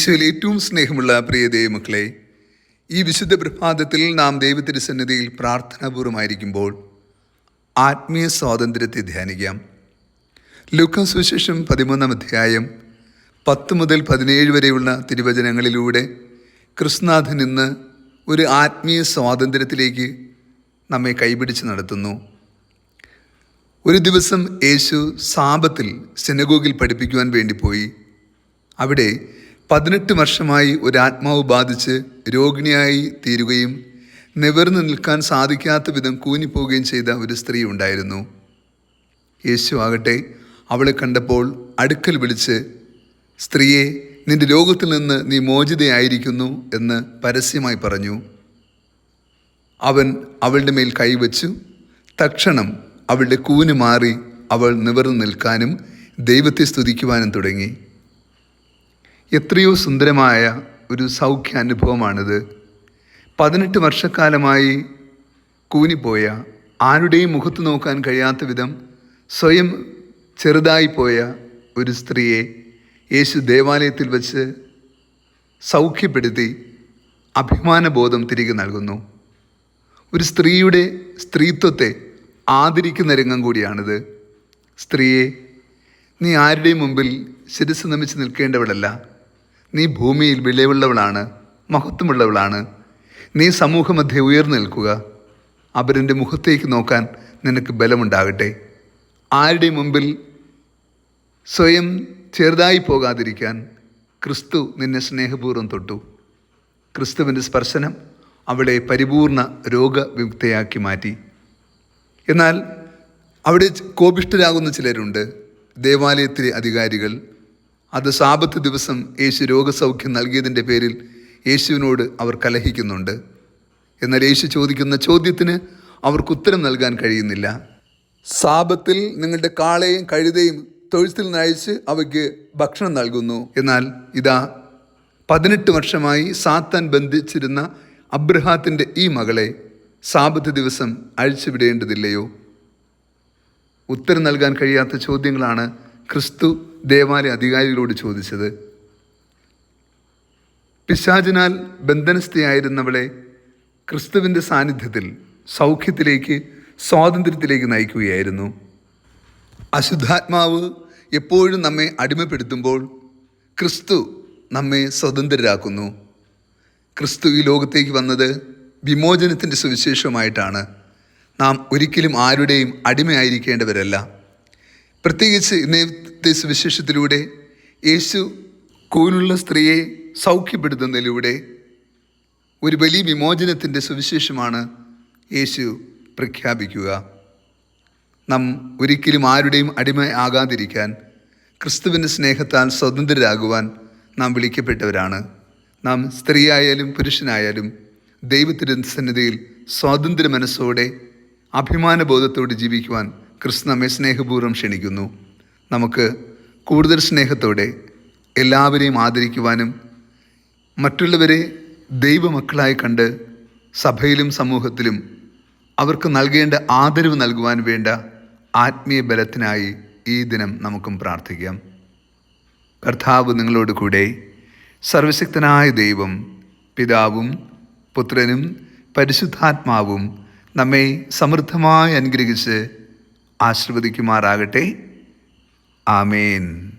ഈശോയിൽ ഏറ്റവും സ്നേഹമുള്ള പ്രിയ ദൈവമക്കളെ ഈ വിശുദ്ധ പ്രഭാതത്തിൽ നാം ദൈവത്തിന്റെ സന്നിധിയിൽ പ്രാർത്ഥനാപൂർവമായിരിക്കുമ്പോൾ ആത്മീയ സ്വാതന്ത്ര്യത്തെ ധ്യാനിക്കാം. ലുക്ക സുവിശേഷം പതിമൂന്നാം അധ്യായം പത്ത് മുതൽ പതിനേഴ് വരെയുള്ള തിരുവചനങ്ങളിലൂടെ കൃഷ്ണനാഥൻ ഇന്ന് ഒരു ആത്മീയ സ്വാതന്ത്ര്യത്തിലേക്ക് നമ്മെ കൈപിടിച്ച് നടത്തുന്നു. ഒരു ദിവസം യേശു സാപത്തിൽ സെനഗോഗിൽ പഠിപ്പിക്കുവാൻ വേണ്ടി പോയി. അവിടെ പതിനെട്ട് വർഷമായി ഒരു ആത്മാവ് ബാധിച്ച് രോഗിണിയായി തീരുകയും നിവർന്നു നിൽക്കാൻ സാധിക്കാത്ത വിധം കൂനിപ്പോവുകയും ചെയ്ത ഒരു സ്ത്രീ ഉണ്ടായിരുന്നു. യേശു ആകട്ടെ അവളെ കണ്ടപ്പോൾ അടുക്കൽ വിളിച്ച് സ്ത്രീയെ നിന്റെ രോഗത്തിൽ നിന്ന് നീ മോചിതയായിരിക്കുന്നു എന്ന് പരസ്യമായി പറഞ്ഞു. അവൻ അവളുടെ മേൽ കൈവച്ചു. തക്ഷണം അവളുടെ കൂന് മാറി അവൾ നിവർന്നു നിൽക്കാനും ദൈവത്തെ സ്തുതിക്കുവാനും തുടങ്ങി. എത്രയോ സുന്ദരമായ ഒരു സൗഖ്യ അനുഭവമാണിത് പതിനെട്ട് വർഷക്കാലമായി കൂനിപ്പോയ ആരുടെയും മുഖത്ത് നോക്കാൻ കഴിയാത്ത വിധം സ്വയം ചെറുതായിപ്പോയ ഒരു സ്ത്രീയെ യേശു ദേവാലയത്തിൽ വച്ച് സൗഖ്യപ്പെടുത്തി അഭിമാനബോധം തിരികെ നൽകുന്നു. ഒരു സ്ത്രീയുടെ സ്ത്രീത്വത്തെ ആദരിക്കുന്ന രംഗം കൂടിയാണിത്. സ്ത്രീയെ നീ ആരുടെയും മുമ്പിൽ ശിരസ് നമിച്ച് നിൽക്കേണ്ടവളല്ല. നീ ഭൂമിയിൽ വിലയുള്ളവളാണ് മഹത്വമുള്ളവളാണ്. നീ സമൂഹമധ്യേ ഉയർന്നു നിൽക്കുക. അവരുടെ മുഖത്തേക്ക് നോക്കാൻ നിനക്ക് ബലമുണ്ടാകട്ടെ. ആരുടെ മുമ്പിൽ സ്വയം ചെറുതായി പോകാതിരിക്കാൻ ക്രിസ്തു നിന്നെ സ്നേഹപൂർവം തൊട്ടു. ക്രിസ്തുവിന്റെ സ്പർശനം അവളെ പരിപൂർണ രോഗവിമുക്തയാക്കി മാറ്റി. എന്നാൽ അവിടെ കോപിഷ്ഠരാകുന്ന ചിലരുണ്ട്. ദേവാലയത്തിലെ അധികാരികൾ അത് സാപത്ത് ദിവസം യേശു രോഗസൗഖ്യം നൽകിയതിന്റെ പേരിൽ യേശുവിനോട് അവർ കലഹിക്കുന്നുണ്ട്. എന്നാൽ യേശു ചോദിക്കുന്ന ചോദ്യത്തിന് അവർക്ക് ഉത്തരം നൽകാൻ കഴിയുന്നില്ല. സാപത്തിൽ നിങ്ങളുടെ കാളയും കഴുതയും തൊഴുത്തിൽ നയിച്ച് അവയ്ക്ക് ഭക്ഷണം നൽകുന്നു. എന്നാൽ ഇതാ പതിനെട്ട് വർഷമായി സാത്താൻ ബന്ധിച്ചിരുന്ന അബ്രഹാത്തിന്റെ ഈ മകളെ സാപത്ത് ദിവസം അഴിച്ചുവിടേണ്ടതില്ലയോ? ഉത്തരം നൽകാൻ കഴിയാത്ത ചോദ്യങ്ങളാണ് ക്രിസ്തു ദേവാലയ അധികാരികളോട് ചോദിച്ചത് പിശാചിനാൽ ബന്ധനസ്ഥയായിരുന്നവളെ ക്രിസ്തുവിന്റെ സാന്നിധ്യത്തിൽ സൗഖ്യത്തിലേക്ക് സ്വാതന്ത്ര്യത്തിലേക്ക് നയിക്കുകയായിരുന്നു. അശുദ്ധാത്മാവ് എപ്പോഴും നമ്മെ അടിമപ്പെടുത്തുമ്പോൾ ക്രിസ്തു നമ്മെ സ്വതന്ത്രരാക്കുന്നു. ക്രിസ്തു ഈ ലോകത്തേക്ക് വന്നത് വിമോചനത്തിന്റെ സുവിശേഷമായിട്ടാണ് നാം ഒരിക്കലും ആരുടെയും അടിമയായിരിക്കേണ്ടവരല്ല. പ്രത്യേകിച്ച് ഇന്നത്തെ സുവിശേഷത്തിലൂടെ യേശു കൂനുള്ള സ്ത്രീയെ സൗഖ്യപ്പെടുത്തുന്നതിലൂടെ ഒരു വലിയ വിമോചനത്തിന്റെ സുവിശേഷമാണ് യേശു പ്രഖ്യാപിക്കുക. നാം ഒരിക്കലും ആരുടെയും അടിമ ആകാതിരിക്കാൻ ക്രിസ്തുവിന്റെ സ്നേഹത്താൽ സ്വതന്ത്രരാകുവാൻ നാം വിളിക്കപ്പെട്ടവരാണ്. നാം സ്ത്രീയായാലും പുരുഷനായാലും ദൈവത്തിന്റെ സന്നിധിയിൽ സ്വാതന്ത്ര്യ മനസ്സോടെ അഭിമാനബോധത്തോടെ ജീവിക്കുവാൻ ക്രിസ്തു നമ്മെ സ്നേഹപൂർവം ക്ഷണിക്കുന്നു. നമുക്ക് കൂടുതൽ സ്നേഹത്തോടെ എല്ലാവരെയും ആദരിക്കുവാനും മറ്റുള്ളവരെ ദൈവമക്കളായി കണ്ട് സഭയിലും സമൂഹത്തിലും അവർക്ക് നൽകേണ്ട ആദരവ് നൽകുവാൻ വേണ്ട ആത്മീയ ബലത്തിനായി ഈ ദിനം നമുക്കും പ്രാർത്ഥിക്കാം. കർത്താവ് നിങ്ങളോട് കൂടെ സർവശക്തനായ ദൈവം പിതാവും പുത്രനും പരിശുദ്ധാത്മാവും നമ്മെ സമൃദ്ധമായി അനുഗ്രഹിച്ച് ആശീർവദിക്കുമാറാകട്ടെ. ആമേൻ.